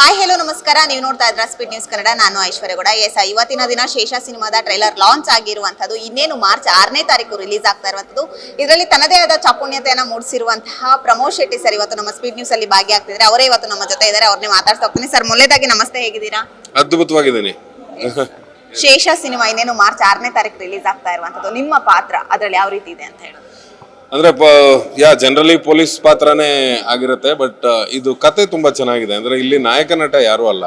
Hi hello ನಮಸ್ಕಾರ. ನೀವು ನೋಡ್ತಾ ಇದ್ರ ಸ್ಪೀಡ್ ನ್ಯೂಸ್ ಕನ್ನಡ ನಾನು ಐಶ್ವರ್ಯಗೌಡ ಎಸ್ ಇವತ್ತಿನ ದಿನ ಶೇಷ ಸಿನಿಮಾದ ಟ್ರೈಲರ್ ಲಾಂಚ್ ಆಗಿರುವಂತದ್ದು ಇನ್ನೇನು ಮಾರ್ಚ್ ಆರನೇ ತಾರೀಕು ರಿಲೀಸ್ ಆಗ್ತಾ ಇರುವಂತದ್ದು ಇದರಲ್ಲಿ ತನ್ನದೇ ಆದ ಚಾಪುಣ್ಯತೆಯನ್ನು ಮೂಡಿಸಿರುವಂತಹ ಪ್ರಮೋದ್ ಶೆಟ್ಟಿ ಸರ್ ಇವತ್ತು ನಮ್ಮ ಸ್ಪೀಡ್ ನ್ಯೂಸ್ ಅಲ್ಲಿ ಭಾಗಿಯಾಗ್ತಿದ್ರೆ ಅವರೇ ಇವತ್ತು ನಮ್ಮ ಜೊತೆ ಇದ್ದಾರೆ. ಅವ್ರನ್ನೇ ಮಾತಾಡ್ತಾ ಹೋಗ್ತೀನಿ. ಸರ್ ಮೊದಲೇದಾಗಿ ನಮಸ್ತೆ ಹೇಗಿದ್ದೀರಾ? ಅದ್ಭುತವಾಗಿದ್ದೀನಿ. ಶೇಷ ಸಿನಿಮಾ ಇನ್ನೇನು ಮಾರ್ಚ್ ಆರನೇ ತಾರೀಕು ರಿಲೀಸ್ ಆಗ್ತಾ ಇರುವಂತದ್ದು ನಿಮ್ಮ ಪಾತ್ರ ಅದ್ರಲ್ಲಿ ಯಾವ ರೀತಿ ಇದೆ ಅಂತ ಹೇಳಿ. ಅಂದ್ರೆ ಯಾ ಜನರಲಿ ಪೊಲೀಸ್ ಪಾತ್ರನೇ ಆಗಿರುತ್ತೆ ಬಟ್ ಇದು ಕತೆ ತುಂಬಾ ಚೆನ್ನಾಗಿದೆ. ಅಂದ್ರೆ ಇಲ್ಲಿ ನಾಯಕ ನಟ ಯಾರು ಅಲ್ಲ.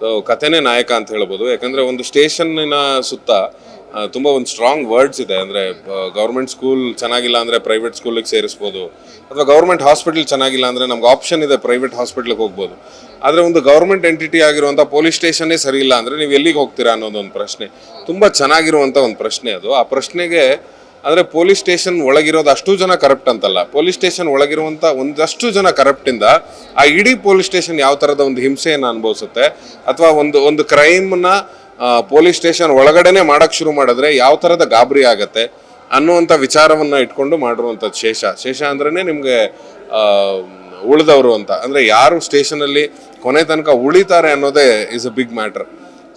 ಸೊ ಕತೆನೇ ನಾಯಕ ಅಂತ ಹೇಳ್ಬೋದು. ಯಾಕಂದ್ರೆ ಒಂದು ಸ್ಟೇಷನ್ನಿನ ಸುತ್ತ ತುಂಬಾ ಒಂದು ಸ್ಟ್ರಾಂಗ್ ವರ್ಡ್ಸ್ ಇದೆ. ಅಂದ್ರೆ ಗೌರ್ಮೆಂಟ್ ಸ್ಕೂಲ್ ಚೆನ್ನಾಗಿಲ್ಲ ಅಂದ್ರೆ ಪ್ರೈವೇಟ್ ಸ್ಕೂಲಿಗೆ ಸೇರಿಸ್ಬೋದು. ಅಥವಾ ಗೌರ್ಮೆಂಟ್ ಹಾಸ್ಪಿಟಲ್ ಚೆನ್ನಾಗಿಲ್ಲ ಅಂದ್ರೆ ನಮ್ಗೆ ಆಪ್ಷನ್ ಇದೆ ಪ್ರೈವೇಟ್ ಹಾಸ್ಪಿಟ್ಲಿಗೆ ಹೋಗ್ಬೋದು. ಆದ್ರೆ ಒಂದು ಗೌರ್ಮೆಂಟ್ ಎಂಟಿಟಿ ಆಗಿರುವಂತ ಪೊಲೀಸ್ ಸ್ಟೇಷನ್ನೇ ಸರಿ ಇಲ್ಲ ಅಂದ್ರೆ ನೀವು ಎಲ್ಲಿಗೆ ಹೋಗ್ತೀರಾ ಅನ್ನೋದೊಂದು ಪ್ರಶ್ನೆ. ತುಂಬಾ ಚೆನ್ನಾಗಿರುವಂತ ಒಂದು ಪ್ರಶ್ನೆ ಅದು. ಆ ಪ್ರಶ್ನೆಗೆ ಅಂದ್ರೆ ಪೊಲೀಸ್ ಸ್ಟೇಷನ್ ಒಳಗಿರೋದು ಅಷ್ಟು ಜನ ಕರಪ್ಟ್ ಅಂತಲ್ಲ. ಪೊಲೀಸ್ ಸ್ಟೇಷನ್ ಒಳಗಿರುವಂಥ ಒಂದಷ್ಟು ಜನ ಕರಪ್ಟಿಂದ ಆ ಇಡೀ ಪೊಲೀಸ್ ಸ್ಟೇಷನ್ ಯಾವ ಥರದ ಒಂದು ಹಿಂಸೆಯನ್ನು ಅನುಭವಿಸುತ್ತೆ? ಅಥವಾ ಒಂದು ಒಂದು ಕ್ರೈಮ್ನ ಪೊಲೀಸ್ ಸ್ಟೇಷನ್ ಒಳಗಡೆನೆ ಮಾಡೋಕ್ಕೆ ಶುರು ಮಾಡಿದ್ರೆ ಯಾವ ಥರದ ಗಾಬರಿ ಆಗುತ್ತೆ ಅನ್ನುವಂಥ ವಿಚಾರವನ್ನು ಇಟ್ಕೊಂಡು ಮಾಡಿರುವಂಥದ್ದು ಶೇಷ. ಶೇಷ ಅಂದ್ರೆ ನಿಮಗೆ ಉಳಿದವರು ಅಂತ. ಅಂದರೆ ಯಾರು ಸ್ಟೇಷನಲ್ಲಿ ಕೊನೆ ತನಕ ಉಳಿತಾರೆ ಅನ್ನೋದೇ is a big matter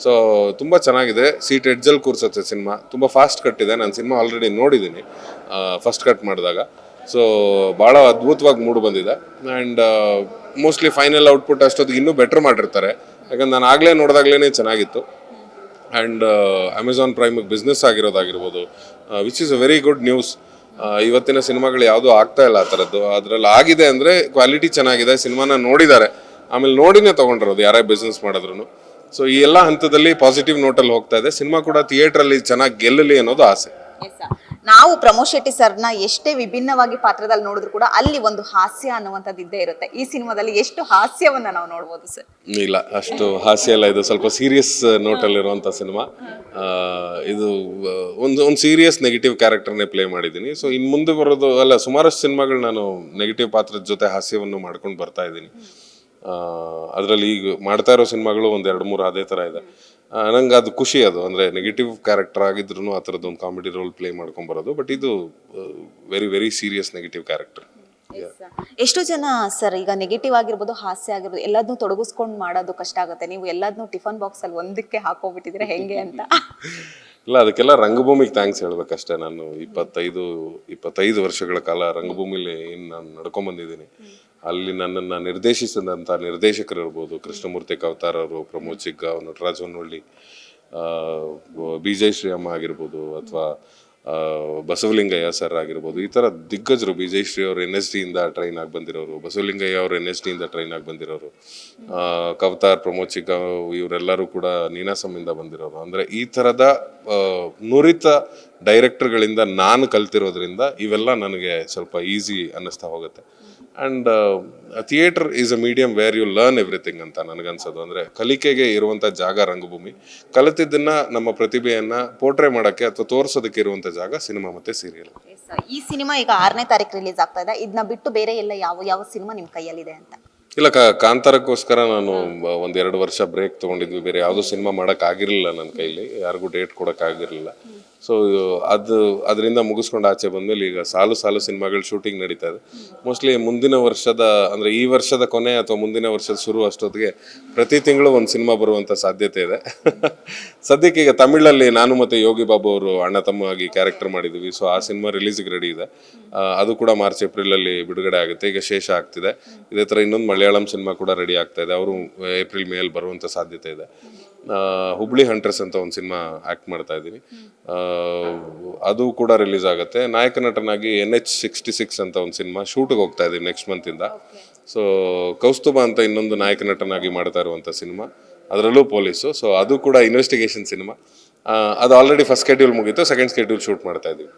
so ತುಂಬ ಚೆನ್ನಾಗಿದೆ. ಸೀಟ್ ಎಡ್ಜಲ್ಲಿ ಕೂರ್ಸತ್ತೆ ಸಿನಿಮಾ. ತುಂಬ ಫಾಸ್ಟ್ ಕಟ್ ಇದೆ. ನಾನು ಸಿನಿಮಾ ಆಲ್ರೆಡಿ ನೋಡಿದ್ದೀನಿ ಫಸ್ಟ್ ಕಟ್ ಮಾಡಿದಾಗ. ಸೊ ಭಾಳ ಅದ್ಭುತವಾಗಿ ಮೂಡು ಬಂದಿದೆ. ಆ್ಯಂಡ್ ಮೋಸ್ಟ್ಲಿ ಫೈನಲ್ ಔಟ್ಪುಟ್ ಅಷ್ಟೊತ್ತಿಗೆ ಇನ್ನೂ ಬೆಟರ್ ಮಾಡಿರ್ತಾರೆ. ಯಾಕಂದ್ರೆ ನಾನು ಆಗಲೇ ನೋಡಿದಾಗ್ಲೇ ಚೆನ್ನಾಗಿತ್ತು. ಆ್ಯಂಡ್ ಅಮೆಝಾನ್ ಪ್ರೈಮಿಗೆ business ಆಗಿರೋದಾಗಿರ್ಬೋದು which is a very good news ಇವತ್ತಿನ ಸಿನಿಮಾಗಳು ಯಾವುದೂ ಆಗ್ತಾ ಇಲ್ಲ ಆ ಥರದ್ದು. ಅದರಲ್ಲಿ ಆಗಿದೆ ಅಂದರೆ ಕ್ವಾಲಿಟಿ ಚೆನ್ನಾಗಿದೆ. ಸಿನಿಮಾನ ನೋಡಿದ್ದಾರೆ. ಆಮೇಲೆ ನೋಡಿನೇ ತೊಗೊಂಡಿರೋದು ಯಾರೇ ಬಿಸ್ನೆಸ್ ಮಾಡಿದ್ರು ಸೊ ಈ ಎಲ್ಲ ಹಂತದಲ್ಲಿ ಪಾಸಿಟಿವ್ ನೋಟಲ್ಲಿ ಹೋಗ್ತಾ ಇದೆ. ಸಿನಿಮಾ ಕೂಡ ಥಿಯೇಟ್ರಲ್ಲಿ ಚೆನ್ನಾಗಿ ಗೆಲ್ಲಲಿ ಅನ್ನೋದು ಆಸೆ. ನಾವು ಪ್ರಮೋದ್ ಶೆಟ್ಟಿ ಸರ್ನ ಎಷ್ಟೇ ವಿಭಿನ್ನವಾಗಿ ಪಾತ್ರದಲ್ಲಿ ನೋಡಿದ್ರು ಕೂಡ ಅಲ್ಲಿ ಒಂದು ಹಾಸ್ಯ ಅನ್ನುವಂಥದ್ದು ಇದ್ದೇ ಇರುತ್ತೆ. ಈ ಸಿನಿಮಾದಲ್ಲಿ ಎಷ್ಟು ಹಾಸ್ಯವನ್ನ ನಾವು ನೋಡ್ಬೋದು ಸರ್ ಇಲ್ಲ ಅಷ್ಟು ಹಾಸ್ಯ ಎಲ್ಲ ಇದು ಸ್ವಲ್ಪ ಸೀರಿಯಸ್ ನೋಟಲ್ಲಿರುವಂಥ ಸಿನಿಮಾ. ಇದು ಒಂದು ಒಂದು ಸೀರಿಯಸ್ ನೆಗೆಟಿವ್ ಕ್ಯಾರೆಕ್ಟರ್ನೇ ಪ್ಲೇ ಮಾಡಿದ್ದೀನಿ. ಸೊ ಇನ್ನು ಮುಂದೆ ಬರೋದು ಅಲ್ಲ ಸುಮಾರಷ್ಟು ಸಿನಿಮಾಗಳು ನಾನು ನೆಗೆಟಿವ್ ಪಾತ್ರದ ಜೊತೆ ಹಾಸ್ಯವನ್ನು ಮಾಡ್ಕೊಂಡು ಬರ್ತಾ ಇದ್ದೀನಿ. ಅದರಲ್ಲಿ ಈಗ ಮಾಡ್ತಾ ಇರೋ ಸಿನಿಮಾಗಳು ಒಂದು ಎರಡು ಮೂರು ಅದೇ ಥರ ಇದೆ. ನಂಗೆ ಅದು ಖುಷಿ ಅದು. ಅಂದರೆ ನೆಗೆಟಿವ್ ಕ್ಯಾರೆಕ್ಟರ್ ಆಗಿದ್ರು ಆ ಥರದ್ದು ಒಂದು ಕಾಮಿಡಿ ರೋಲ್ ಪ್ಲೇ ಮಾಡ್ಕೊಂಡು ಬರೋದು. ಬಟ್ ಇದು very very serious negative character ಎಷ್ಟೋ ಜನ ಸರ್, ಈಗ ನೆಗೆಟಿವ್ ಆಗಿರ್ಬೋದು, ಹಾಸ್ಯ ಆಗಿರ್ಬೋದು ಎಲ್ಲದನ್ನೂ ತೊಡಗಿಸ್ಕೊಂಡು ಮಾಡೋದು ಕಷ್ಟ ಆಗುತ್ತೆ. ನೀವು ಎಲ್ಲದನ್ನೂ ಟಿಫನ್ ಬಾಕ್ಸಲ್ಲಿ ಒಂದಕ್ಕೆ ಹಾಕೋಬಿಟ್ಟಿದ್ರೆ ಹೆಂಗೆ ಅಂತ? ಇಲ್ಲ, ಅದಕ್ಕೆಲ್ಲ ರಂಗಭೂಮಿಗೆ ಥ್ಯಾಂಕ್ಸ್ ಹೇಳ್ಬೇಕಷ್ಟೇ. ನಾನು ಇಪ್ಪತ್ತೈದು ಇಪ್ಪತ್ತೈದು ವರ್ಷಗಳ ಕಾಲ ರಂಗಭೂಮಿಲಿ ಏನು ನಾನು ನಡ್ಕೊಂಬಂದಿದ್ದೀನಿ. ಅಲ್ಲಿ ನನ್ನನ್ನು ನಿರ್ದೇಶಿಸಿದಂಥ ನಿರ್ದೇಶಕರು ಇರ್ಬೋದು ಕೃಷ್ಣಮೂರ್ತಿ ಕವತಾರ್ ಅವರು, ಪ್ರಮೋದ್ ಚಿಗ್ಗಾವ್ ನಟರಾಜ್ ಹೊನ್ನೊಳ್ಳಿ ಬಿ ಜೈ ಶ್ರೀಯಮ್ಮ ಆಗಿರ್ಬೋದು, ಅಥವಾ ಬಸವಲಿಂಗಯ್ಯ ಸರ್ ಆಗಿರ್ಬೋದು, ಈ ಥರ ದಿಗ್ಗಜರು ಬಿ ಜೈ ಶ್ರೀ ಅವರು ಎನ್ ಎಸ್ ಡಿಯಿಂದ ಟ್ರೈನ್ ಆಗಿ ಬಂದಿರೋರು, ಬಸವಲಿಂಗಯ್ಯ ಅವರು ಎನ್ ಎಸ್ ಡಿಯಿಂದ ಟ್ರೈನ್ ಆಗಿ ಬಂದಿರೋರು ಕವತಾರ್, ಪ್ರಮೋದ್ ಚಿಕ್ಕ ಇವರೆಲ್ಲರೂ ಕೂಡ ನೀನಾಸಮ್ಮಿಂದ ಬಂದಿರೋರು. ಅಂದರೆ ಈ ಥರದ ನುರಿತ ಡೈರೆಕ್ಟರ್ಗಳಿಂದ ನಾನು ಕಲ್ತಿರೋದ್ರಿಂದ ಇವೆಲ್ಲ ನನಗೆ ಸ್ವಲ್ಪ ಈಸಿ ಅನ್ನಿಸ್ತಾ ಹೋಗುತ್ತೆ. And theatre is a medium where you learn everything ಅಂತ ನನಗನ್ಸೋದು. ಅಂದರೆ ಕಲಿಕೆಗೆ ಇರುವಂಥ ಜಾಗ ರಂಗಭೂಮಿ ಕಲಿತಿದ್ದನ್ನು ನಮ್ಮ ಪ್ರತಿಭೆಯನ್ನು ಪೋರ್ಟ್ರೇ ಮಾಡೋಕ್ಕೆ ಅಥವಾ ತೋರಿಸೋದಕ್ಕೆ ಇರುವಂಥ ಜಾಗ ಸಿನಿಮಾ ಮತ್ತು ಸೀರಿಯಲ್ ಈ ಸಿನಿಮಾ ಈಗ ಆರನೇ ತಾರೀಕು ರಿಲೀಸ್ ಆಗ್ತಾ ಇದೆ. ಇದನ್ನ ಬಿಟ್ಟು ಬೇರೆ ಎಲ್ಲ ಯಾವ ಯಾವ ಸಿನಿಮಾ ನಿಮ್ಮ ಕೈಯಲ್ಲಿದೆ ಅಂತ? ಇಲ್ಲ ಕ ಕಾಂತಾರಕ್ಕೋಸ್ಕರ ನಾನು ಒಂದ್ ಎರಡು ವರ್ಷ ಬ್ರೇಕ್ ತಗೊಂಡಿದ್ವಿ. ಬೇರೆ ಯಾವುದೂ ಸಿನಿಮಾ ಮಾಡೋಕ್ಕಾಗಿರಲಿಲ್ಲ ನನ್ನ ಕೈಲಿ. ಯಾರಿಗೂ ಡೇಟ್ ಕೊಡೋಕ್ಕಾಗಿರಲಿಲ್ಲ ಆಗಿರ್ಲಿಲ್ಲ. ಸೊ ಅದು, ಅದರಿಂದ ಮುಗಿಸ್ಕೊಂಡು ಆಚೆ ಬಂದಮೇಲೆ ಈಗ ಸಾಲು ಸಾಲು ಸಿನಿಮಾಗಳು ಶೂಟಿಂಗ್ ನಡೀತಾ ಇದೆ. ಮೋಸ್ಟ್ಲಿ ಮುಂದಿನ ವರ್ಷದ, ಅಂದರೆ ಈ ವರ್ಷದ ಕೊನೆ ಅಥವಾ ಮುಂದಿನ ವರ್ಷದ ಶುರು ಅಷ್ಟೊತ್ತಿಗೆ ಪ್ರತಿ ತಿಂಗಳು ಒಂದು ಸಿನಿಮಾ ಬರುವಂಥ ಸಾಧ್ಯತೆ ಇದೆ. ಸದ್ಯಕ್ಕೆ ಈಗ ತಮಿಳಲ್ಲಿ ನಾನು ಮತ್ತು ಯೋಗಿ ಬಾಬು ಅವರು ಅಣ್ಣ ತಮ್ಮ ಆಗಿ ಕ್ಯಾರೆಕ್ಟರ್ ಮಾಡಿದ್ವಿ. ಸೊ ಆ ಸಿನಿಮಾ ರಿಲೀಸ್ಗೆ ರೆಡಿ ಇದೆ. ಅದು ಕೂಡ ಮಾರ್ಚ್, ಏಪ್ರಿಲಲ್ಲಿ ಬಿಡುಗಡೆ ಆಗುತ್ತೆ. ಈಗ ಶೇಷ ಆಗ್ತಿದೆ. ಇದೇ ಥರ ಇನ್ನೊಂದು ಮಲಯಾಳಂ ಸಿನಿಮಾ ಕೂಡ ರೆಡಿ ಆಗ್ತಾ ಇದೆ. ಅವರು ಏಪ್ರಿಲ್ ಮೇ ಬರುವಂಥ ಸಾಧ್ಯತೆ ಇದೆ. ಹುಬ್ಳಿ ಹಂಟ್ರಸ್ ಅಂತ ಒಂದು ಸಿನಿಮಾ ಆಕ್ಟ್ ಮಾಡ್ತಾ ಇದ್ದೀನಿ. ಅದು ಕೂಡ ರಿಲೀಸ್ ಆಗುತ್ತೆ. ನಾಯಕ ನಟನಾಗಿ ಎನ್ ಎಚ್ ಸಿಕ್ಸ್ಟಿ ಸಿಕ್ಸ್ ಅಂತ ಒಂದು ಸಿನಿಮಾ ಶೂಟಿಗೆ ಹೋಗ್ತಾ ಇದ್ದೀನಿ ನೆಕ್ಸ್ಟ್ ಮಂತ್ ಇಂದ. ಸೊ ಕೌಸ್ತುಭ ಅಂತ ಇನ್ನೊಂದು ನಾಯಕ ನಟನಾಗಿ ಮಾಡ್ತಾ ಇರುವಂತ ಸಿನಿಮಾ. ಅದರಲ್ಲೂ ಪೊಲೀಸು ಸೊ ಅದು ಕೂಡ ಇನ್ವೆಸ್ಟಿಗೇಷನ್ ಸಿನಿಮಾ. ಅದು ಆಲ್ರೆಡಿ ಫಸ್ಟ್ ಸ್ಕೆಡ್ಯೂಲ್ ಮುಗಿತು ಸೆಕೆಂಡ್ ಸ್ಕೆಡ್ಯೂಲ್ ಶೂಟ್ ಮಾಡ್ತಾ ಇದ್ದೀವಿ.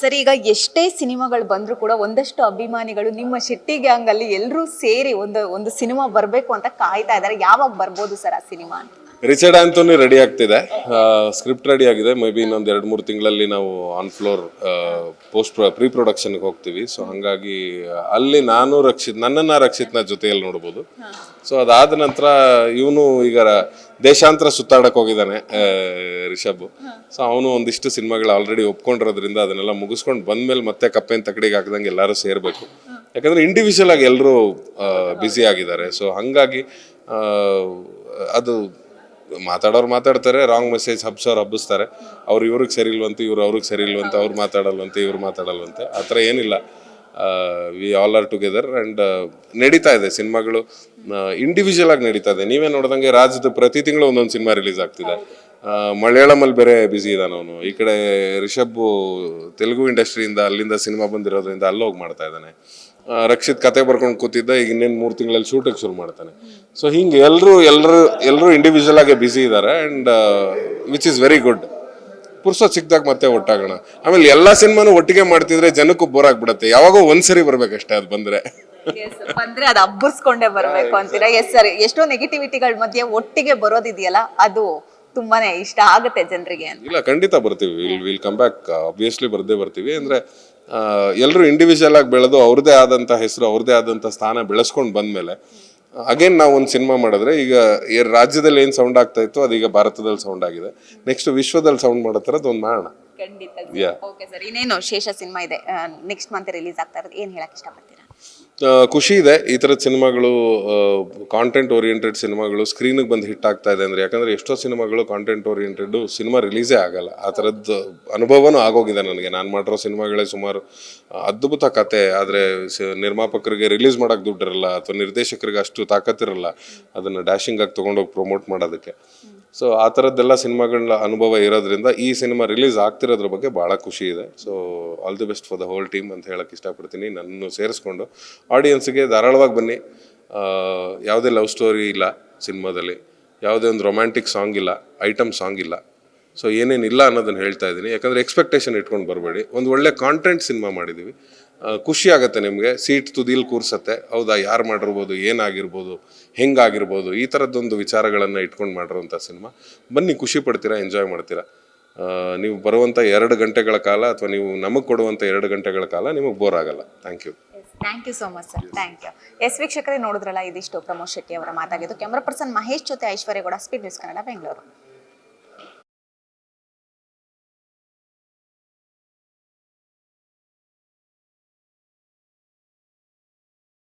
ಸರ್ ಈಗ ಎಷ್ಟೇ ಸಿನಿಮಾಗಳು ಬಂದರೂ ಕೂಡ ಒಂದಷ್ಟು ಅಭಿಮಾನಿಗಳು ನಿಮ್ಮ ಶೆಟ್ಟಿ ಗ್ಯಾಂಗಲ್ಲಿ ಎಲ್ಲರೂ ಸೇರಿ ಒಂದು ಒಂದು ಸಿನಿಮಾ ಬರಬೇಕು ಅಂತ ಕಾಯ್ತಾ ಇದ್ದಾರೆ. ಯಾವಾಗ ಬರ್ಬೋದು ಸರ್ ಆ ಸಿನಿಮಾ ಅಂತ? ರಿಚರ್ಡ್ ಆಂಥೋನಿ ರೆಡಿ ಆಗ್ತಿದೆ. ಸ್ಕ್ರಿಪ್ಟ್ ರೆಡಿ ಆಗಿದೆ. ಮೇ ಬಿ ಇನ್ನೊಂದು ಎರಡು, ಮೂರು ತಿಂಗಳಲ್ಲಿ ನಾವು ಆನ್ ಫ್ಲೋರ್ ಪೋಸ್ಟ್ ಪ್ರೀ ಪ್ರೊಡಕ್ಷನ್ಗೆ ಹೋಗ್ತೀವಿ. ಸೊ ಹಾಗಾಗಿ ಅಲ್ಲಿ ನಾನು ರಕ್ಷಿತ್, ನನ್ನನ್ನು ರಕ್ಷಿತ್ನ ಜೊತೆಯಲ್ಲಿ ನೋಡ್ಬೋದು. ಸೊ ಅದಾದ ನಂತರ ಇವನು ಈಗ ದೇಶಾಂತರ ಸುತ್ತಾಡಕ್ಕೆ ಹೋಗಿದ್ದಾನೆ ರಿಷಬ್. ಸೊ ಅವನು ಒಂದಿಷ್ಟು ಸಿನಿಮಾಗಳು ಆಲ್ರೆಡಿ ಒಪ್ಕೊಂಡಿರೋದ್ರಿಂದ ಅದನ್ನೆಲ್ಲ ಮುಗಿಸ್ಕೊಂಡು ಬಂದ್ಮೇಲೆ ಮತ್ತೆ ಕಪ್ಪೆನ್ ತಕಡಿಗೆ ಹಾಕ್ದಂಗೆ ಎಲ್ಲರೂ ಸೇರಬೇಕು. ಯಾಕಂದ್ರೆ ಇಂಡಿವಿಜುವಲ್ ಆಗಿ ಎಲ್ಲರೂ ಬ್ಯುಸಿ ಆಗಿದ್ದಾರೆ. ಸೊ ಹಂಗಾಗಿ ಅದು ಮಾತಾಡೋರು ಮಾತಾಡ್ತಾರೆ ರಾಂಗ್ ಮೆಸೇಜ್ ಹಬ್ಸೋರು ಹಬ್ಬಿಸ್ತಾರೆ. ಅವ್ರು ಇವ್ರಿಗೆ ಸರಿ ಇಲ್ವಂತೆ ಇವ್ರು ಅವ್ರಿಗೆ ಸರಿ ಇಲ್ವಂತೆ ಅವ್ರು ಮಾತಾಡಲ್ವಂತೆ, ಇವ್ರು ಮಾತಾಡಲ್ವಂತೆ. ಆ ಥರ ಏನಿಲ್ಲ. We all are together and ನಡೀತಾ ಇದೆ ಸಿನಿಮಾಗಳು. ಇಂಡಿವಿಜುವಲ್ ಆಗಿ ನಡೀತಾ ಇದೆ. ನೀವೇ ನೋಡ್ದಂಗೆ ರಾಜ್ಯದ ಪ್ರತಿ ತಿಂಗಳು ಒಂದೊಂದು ಸಿನಿಮಾ ರಿಲೀಸ್ ಆಗ್ತಿದೆ. ಮಲಯಾಳಮಲ್ಲಿ ಬೇರೆ ಬ್ಯುಸಿ ಇದ್ದಾನೆ ಅವನು. ಈ ಕಡೆ ರಿಷಬ್, ತೆಲುಗು ಇಂಡಸ್ಟ್ರಿಯಿಂದ ಅಲ್ಲಿಂದ ಸಿನಿಮಾ ಬಂದಿರೋದ್ರಿಂದ ಅಲ್ಲೋಗಿ ಮಾಡ್ತಾ ಇದ್ದಾನೆ. ರಕ್ಷಿತ್ ಕತೆ ಬರ್ಕೊಂಡು ಕೂತಿದ್ದ ಈಗ ಇನ್ನೇನು ಮೂರು ತಿಂಗಳಲ್ಲಿ ಶೂಟಿಂಗ್ ಶುರು ಮಾಡ್ತಾನೆ. ಸೊ ಹಿಂಗೆ ಎಲ್ಲರೂ ಎಲ್ಲರೂ ಎಲ್ಲರೂ ಇಂಡಿವಿಜುವಲ್ ಆಗಿ ಬ್ಯುಸಿ ಇದ್ದಾರೆ and which is very good ಪುರ್ಸೋತ್ ಸಿಕ್ಕಿದಾಗ ಮತ್ತೆ ಒಟ್ಟಾಗೋಣ. ಆಮೇಲೆ ಎಲ್ಲಾ ಸಿನಿಮಾನು ಒಟ್ಟಿಗೆ ಮಾಡ್ತಿದ್ರೆ ಜನಕ್ಕೂ ಬೋರ್ ಆಗ್ಬಿಡತ್ತೆ. ಯಾವಾಗೋ ಒಂದ್ಸರಿ ಬರ್ಬೇಕಷ್ಟೇ ಅದು ಬಂದ್ರೆ. ಬಂದ್ರೆ ಅದು ಅಬ್ಬರ್ಸ್ಕೊಂಡೇ ಬರ್ಬೇಕು ಅಂತೀರಾ? ಎಸ್ ಸರ್ ಎಷ್ಟೋ ನೆಗೆಟಿವಿಟಿಗಳ ಮಧ್ಯೆ ಒಟ್ಟಿಗೆ ಬರೋದಿದೆಯಲ್ಲ ಅದು ತುಂಬಾನೇ ಇಷ್ಟ ಆಗುತ್ತೆ ಜನರಿಗೆ ಇಲ್ಲ ಖಂಡಿತ ಬರ್ತೀವಿ. We'll we'll come back obviously ಬರ್ದೇ ಬರ್ತೀವಿ. ಅಂದ್ರೆ ಎಲ್ಲರೂ ಇಂಡಿವಿಜುವಲ್ ಆಗಿ ಬೆಳೆದು ಅವ್ರದ್ದೇ ಆದಂಥ ಹೆಸರು ಅವ್ರದ್ದೇ ಆದಂಥ ಸ್ಥಾನ ಬೆಳೆಸ್ಕೊಂಡು ಬಂದ್ಮೇಲೆ ಅಗೇನ್ ನಾವು ಒಂದು ಸಿನಿಮಾ ಮಾಡಿದ್ರೆ ಈಗ ರಾಜ್ಯದಲ್ಲಿ ಏನು ಸೌಂಡ್ ಆಗ್ತಾ ಇತ್ತು ಅದೀಗ ಭಾರತದಲ್ಲಿ ಸೌಂಡ್ ಆಗಿದೆ. ನೆಕ್ಸ್ಟ್ ವಿಶ್ವದಲ್ಲಿ ಸೌಂಡ್ ಮಾಡೋ ಥರದ್ದು ಒಂದು ಮಾಡೋಣ ಖಂಡಿತ. Okay sir. ಇನ್ನೇನು ಶೇಷ ಸಿನಿಮಾ ಇದೆ ನೆಕ್ಸ್ಟ್ ಮಂತ್ ರಿಲೀಸ್ ಆಗ್ತಾ ಇರೋದು ಏನು ಹೇಳಕ್ಕೆ ಇಷ್ಟಪಡ್ತೀರಾ? ಆ, ಖುಷಿ ಇದೆ. ಈ ಥರದ ಸಿನಿಮಾಗಳು ಕಾಂಟೆಂಟ್ ಓರಿಯೆಂಟೆಡ್ ಸಿನಿಮಾಗಳು ಸ್ಕ್ರೀನಿಗೆ ಬಂದು ಹಿಟ್ ಆಗ್ತಾ ಇದೆ ಅಂದರೆ ಯಾಕಂದರೆ ಎಷ್ಟೋ ಸಿನಿಮಾಗಳು ಕಾಂಟೆಂಟ್ ಓರಿಯೆಂಟೆಡ್ ಸಿನಿಮಾ ರಿಲೀಸೇ ಆಗಲ್ಲ. ಆ ಥರದ್ದು ಅನುಭವನೂ ಆಗೋಗಿದೆ ನನಗೆ. ನಾನು ಮಾಡಿರೋ ಸಿನಿಮಾಗಳೇ ಸುಮಾರು ಅದ್ಭುತ ಕತೆ. ಆದರೆ ನಿರ್ಮಾಪಕರಿಗೆ ರಿಲೀಸ್ ಮಾಡೋಕ್ಕೆ ದುಡ್ಡಿರಲ್ಲ, ಅಥವಾ ನಿರ್ದೇಶಕರಿಗೆ ಅಷ್ಟು ತಾಕತ್ತಿರಲ್ಲ, ಅದನ್ನು ಡ್ಯಾಶಿಂಗಾಗಿ ತೊಗೊಂಡೋಗಿ ಪ್ರಮೋಟ್ ಮಾಡೋದಕ್ಕೆ. ಸೊ ಆ ಥರದ್ದೆಲ್ಲ ಸಿನಿಮಾಗಳ ಅನುಭವ ಇರೋದ್ರಿಂದ ಈ ಸಿನಿಮಾ ರಿಲೀಸ್ ಆಗ್ತಿರೋದ್ರ ಬಗ್ಗೆ ಭಾಳ ಖುಷಿ ಇದೆ. So all the best for the whole team ಅಂತ ಹೇಳಕ್ಕೆ ಇಷ್ಟಪಡ್ತೀನಿ. ನನ್ನನ್ನು ಸೇರಿಸ್ಕೊಂಡು ಆಡಿಯನ್ಸ್ಗೆ ಧಾರಾಳವಾಗಿ ಬನ್ನಿ. ಯಾವುದೇ ಲವ್ ಸ್ಟೋರಿ ಇಲ್ಲ ಸಿನಿಮಾದಲ್ಲಿ. ಯಾವುದೇ ಒಂದು ರೊಮ್ಯಾಂಟಿಕ್ ಸಾಂಗ್ ಇಲ್ಲ ಐಟಮ್ ಸಾಂಗ್ ಇಲ್ಲ. ಸೊ ಏನೇನಿಲ್ಲ ಅನ್ನೋದನ್ನು ಹೇಳ್ತಾ ಇದ್ದೀನಿ. ಯಾಕಂದರೆ ಎಕ್ಸ್ಪೆಕ್ಟೇಷನ್ ಇಟ್ಕೊಂಡು ಬರಬೇಡಿ. ಒಂದು ಒಳ್ಳೆ ಕಾಂಟೆಂಟ್ ಸಿನಿಮಾ ಮಾಡಿದ್ದೀವಿ. ಖುಷಿ ಆಗುತ್ತೆ ನಿಮಗೆ. ಸೀಟ್ ತುದಿಲ್ ಕೂರಿಸತ್ತೆ. ಹೌದಾ, ಯಾರು ಮಾಡಿರ್ಬೋದು, ಏನಾಗಿರ್ಬೋದು, ಹೆಂಗಾಗಿರ್ಬೋದು, ಈ ಥರದ್ದೊಂದು ವಿಚಾರಗಳನ್ನು ಇಟ್ಕೊಂಡು ಮಾಡಿರೋಂಥ ಸಿನಿಮಾ ಬನ್ನಿ, ಖುಷಿ ಪಡ್ತೀರಾ ಎಂಜಾಯ್ ಮಾಡ್ತೀರಾ? ನೀವು ಬರುವಂಥ ಎರಡು ಗಂಟೆಗಳ ಕಾಲ ಅಥವಾ ನೀವು ನಮಗೆ ಕೊಡುವಂಥ ಎರಡು ಗಂಟೆಗಳ ಕಾಲ ನಿಮಗೆ ಬೋರ್ ಆಗಲ್ಲ. Thank you thank you so much sir thank you yes ವೀಕ್ಷಕರೇ ನೋಡಿದ್ರಲ್ಲ ಇದಿಷ್ಟು ಪ್ರಮೋದ್ ಶೆಟ್ಟಿ ಅವರ ಮಾತಾಗಿದ್ದು. ಕ್ಯಾಮ್ರಾ ಪರ್ಸನ್ ಮಹೇಶ್ ಜೊತೆ ಐಶ್ವರ್ಯಗೌಡ ಸ್ಪೀಡ್ ನ್ಯೂಸ್ ಕನ್ನಡ ಬೆಂಗಳೂರು